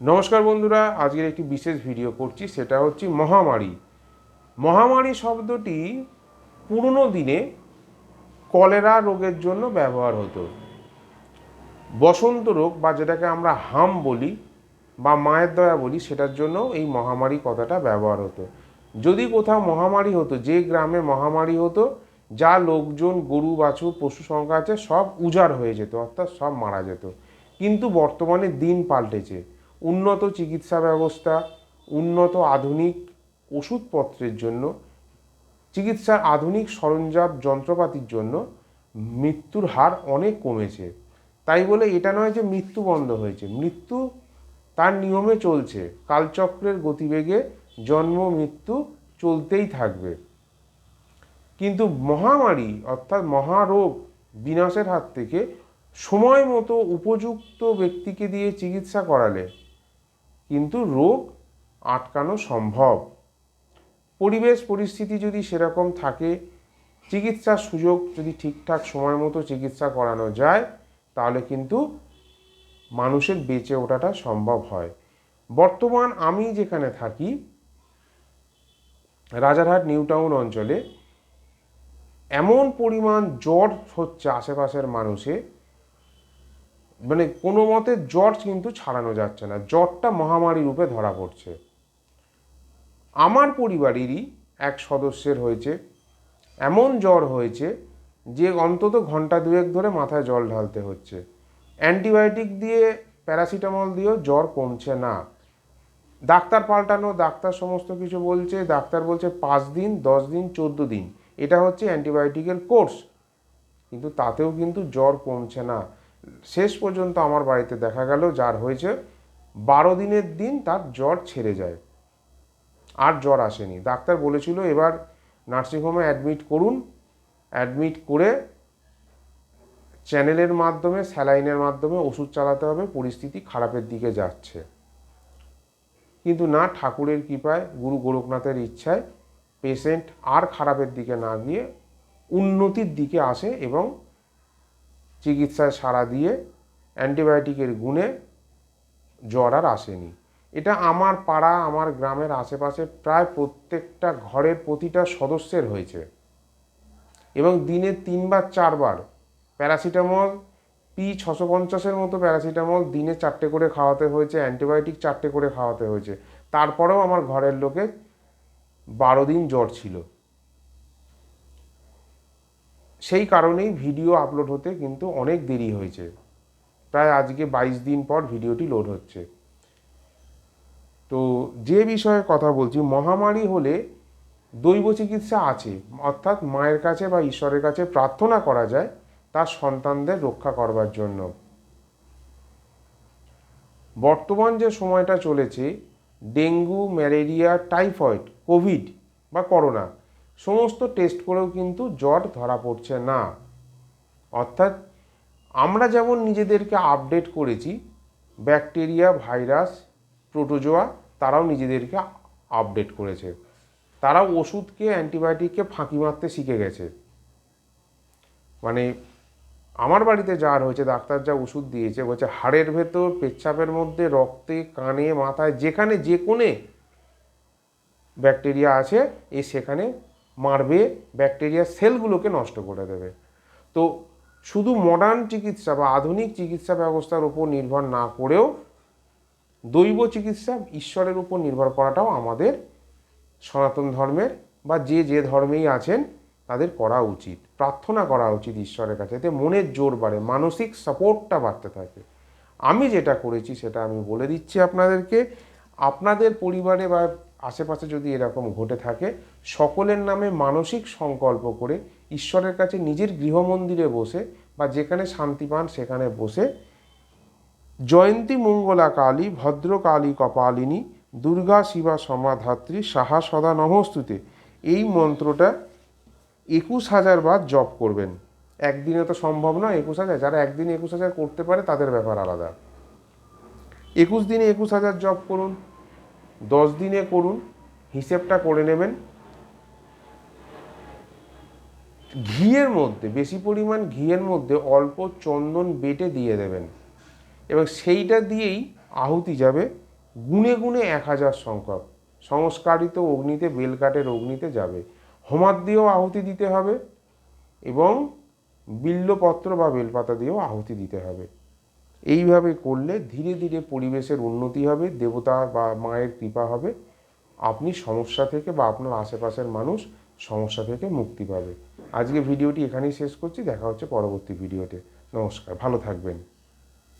নমস্কার বন্ধুরা, আজকের একটি বিশেষ ভিডিও করছি, সেটা হচ্ছে মহামারী। মহামারী শব্দটি পুরনো দিনে কলেরা রোগের জন্য ব্যবহার হতো। বসন্ত রোগ বা যেটাকে আমরা হাম বলি বা মায়ের দয়া বলি, সেটার জন্য এই মহামারী কথাটা ব্যবহার হতো। যদি কোথাও মহামারী হতো, যে গ্রামে মহামারী হতো, যা লোকজন, গরু, বাছুর, পশু সংখ্যা আছে, সব উজাড় হয়ে যেত, অর্থাৎ সব মারা যেত। কিন্তু বর্তমানে দিন পাল্টেছে। উন্নত চিকিৎসা ব্যবস্থা, উন্নত আধুনিক ওষুধপত্রের জন্য, চিকিৎসার আধুনিক সরঞ্জাম, যন্ত্রপাতির জন্য মৃত্যুর হার অনেক কমেছে। তাই বলে এটা নয় যে মৃত্যু বন্ধ হয়েছে। মৃত্যু তার নিয়মে চলছে। কালচক্রের গতিবেগে জন্ম, মৃত্যু চলতেই থাকবে। কিন্তু মহামারী অর্থাৎ মহারোগ বিনাশের হাত থেকে সময় মতো উপযুক্ত ব্যক্তিকে দিয়ে চিকিৎসা করালে কিন্তু রোগ আটকানো সম্ভব। পরিবেশ পরিস্থিতি যদি সেরকম থাকে, চিকিৎসার সুযোগ যদি ঠিকঠাক সময় মতো চিকিৎসা করানো যায়, তাহলে কিন্তু মানুষের বেঁচে ওঠাটা সম্ভব হয়। বর্তমান আমি যেখানে থাকি, রাজারহাট নিউ টাউন অঞ্চলে, এমন পরিমাণ জ্বর হচ্ছে আশেপাশের মানুষে মানে কোনো মতে জ্বর কিন্তু ছাড়ানো যাচ্ছে না। জ্বরটা মহামারী রূপে ধরা পড়ছে। আমার পরিবারেরই এক সদস্যের হয়েছে। এমন জ্বর হয়েছে যে অন্তত ঘণ্টা দুয়েক ধরে মাথায় জল ঢালতে হচ্ছে। অ্যান্টিবায়োটিক দিয়ে প্যারাসিটামল দিয়েও জ্বর কমছে না। ডাক্তার পাল্টানো, ডাক্তার সমস্ত কিছু বলছে, ডাক্তার বলছে পাঁচ দিন, দশ দিন, চোদ্দ দিন। এটা হচ্ছে অ্যান্টিবায়োটিকের কোর্স। কিন্তু তাতেও কিন্তু জ্বর কমছে না। শেষ পর্যন্ত আমার বাড়িতে দেখা গেল, যার হয়েছে বারো দিনের দিন তার জ্বর ছেড়ে যায়। আর জ্বর আসেনি। ডাক্তার বলেছিল এবার নার্সিংহোমে অ্যাডমিট করুন। অ্যাডমিট করে চ্যানেলের মাধ্যমে, স্যালাইনের মাধ্যমে ওষুধ চালাতে হবে। পরিস্থিতি খারাপের দিকে যাচ্ছে। কিন্তু না, ঠাকুরের কৃপায়, গুরু গোরখনাথের ইচ্ছায়, পেশেন্ট আর খারাপের দিকে না গিয়ে উন্নতির দিকে আসে এবং চিকিৎসায় সাড়া দিয়ে অ্যান্টিবায়োটিকের গুণে জ্বর আর আসেনি। এটা আমার পাড়া, আমার গ্রামের আশেপাশে প্রায় প্রত্যেকটা ঘরের প্রতিটা সদস্যের হয়েছে। এবং দিনে তিনবার, চারবার প্যারাসিটামল, পি ছশো পঞ্চাশের মতো প্যারাসিটামল দিনে চারটে করে খাওয়াতে হয়েছে, অ্যান্টিবায়োটিক চারটে করে খাওয়াতে হয়েছে। তারপরেও আমার ঘরের লোকে বারো দিন জ্বর ছিল। সেই কারণেই ভিডিও আপলোড হতে কিন্তু অনেক দেরি হয়েছে। প্রায় আজকে বাইশ দিন পর ভিডিওটি লোড হচ্ছে। তো যে বিষয়ে কথা বলছি, মহামারী হলে দৈব চিকিৎসা আছে, অর্থাৎ মায়ের কাছে বা ঈশ্বরের কাছে প্রার্থনা করা যায় তার সন্তানদের রক্ষা করবার জন্য। বর্তমান যে সময়টা চলেছে, ডেঙ্গু, ম্যালেরিয়া, টাইফয়েড, কোভিড বা করোনা সমস্ত টেস্ট করেও কিন্তু জ্বর ধরা পড়ছে না। অর্থাৎ আমরা যেমন নিজেদেরকে আপডেট করেছি ব্যাকটেরিয়া ভাইরাস প্রোটোজোয়া তারাও নিজেদেরকে আপডেট করেছে। তারাও ওষুধকে অ্যান্টিবায়োটিককে ফাঁকি মারতে শিখে গেছে। মানে আমার বাড়িতে যার হয়েছে ডাক্তার যা ওষুধ দিয়েছে, বলছে হাড়ের ভেতর, পেচ্ছাপের মধ্যে, রক্তে, কানে, মাথায়, যেখানে যে কোণে ব্যাকটেরিয়া আছে, এ সেখানে মারবে, ব্যাকটেরিয়া সেলগুলোকে নষ্ট করে দেবে। তো শুধু মডার্ন চিকিৎসা বা আধুনিক চিকিৎসা ব্যবস্থার উপর নির্ভর না করেও দৈব চিকিৎসা ঈশ্বরের উপর নির্ভর করাটাও আমাদের সনাতন ধর্মের বা যে যে ধর্মেই আছেন তাদের করা উচিত। প্রার্থনা করা উচিত ঈশ্বরের কাছে, এতে মনের জোর বাড়ে, মানসিক সাপোর্টটা বাড়তে থাকে। আমি যেটা করেছি সেটা আমি বলে দিচ্ছি আপনাদেরকে। আপনাদের পরিবারে বা আশেপাশে যদি এরকম ঘটে থাকে সকলের নামে মানসিক সংকল্প করে ঈশ্বরের কাছে নিজের গৃহমন্দিরে বসে বা যেখানে শান্তি পান সেখানে বসে জয়ন্তী মঙ্গলা কালী ভদ্রকালী কপালিনী, দুর্গা শিবা সমাধাত্রী, সাহা সদা নমস্তুতে। এই মন্ত্রটা একুশ হাজার বার জপ করবেন। একদিনে তো সম্ভব নয় একুশ হাজার। যারা একদিনে একুশ হাজার করতে পারে তাদের ব্যাপার আলাদা। একুশ দিনে একুশ হাজার জপ করুন, দশ দিনে করুন, হিসেবটা করে নেবেন। ঘিয়ের মধ্যে, বেশি পরিমাণ ঘিয়ের মধ্যে অল্প চন্দন বেটে দিয়ে দেবেন। এবং সেইটা দিয়েই আহুতি যাবে গুনে গুনে এক হাজার সংখ্যক। সংস্কারিত অগ্নিতে, বেলকাঠের অগ্নিতে যাবে। হোমার দিয়েও আহুতি দিতে হবে এবং বিল্লপত্র বা বেলপাতা দিয়েও আহুতি দিতে হবে। এইভাবে করলে ধীরে ধীরে পরিবেশের উন্নতি হবে দেবতা বা মায়ের কৃপা হবে। আপনি সমস্যা থেকে বা আপনার আশেপাশের মানুষ সমস্যা থেকে মুক্তি পাবে। আজকে ভিডিওটি এখানেই শেষ করছি। দেখা হচ্ছে পরবর্তী ভিডিওতে। নমস্কার। ভালো থাকবেন।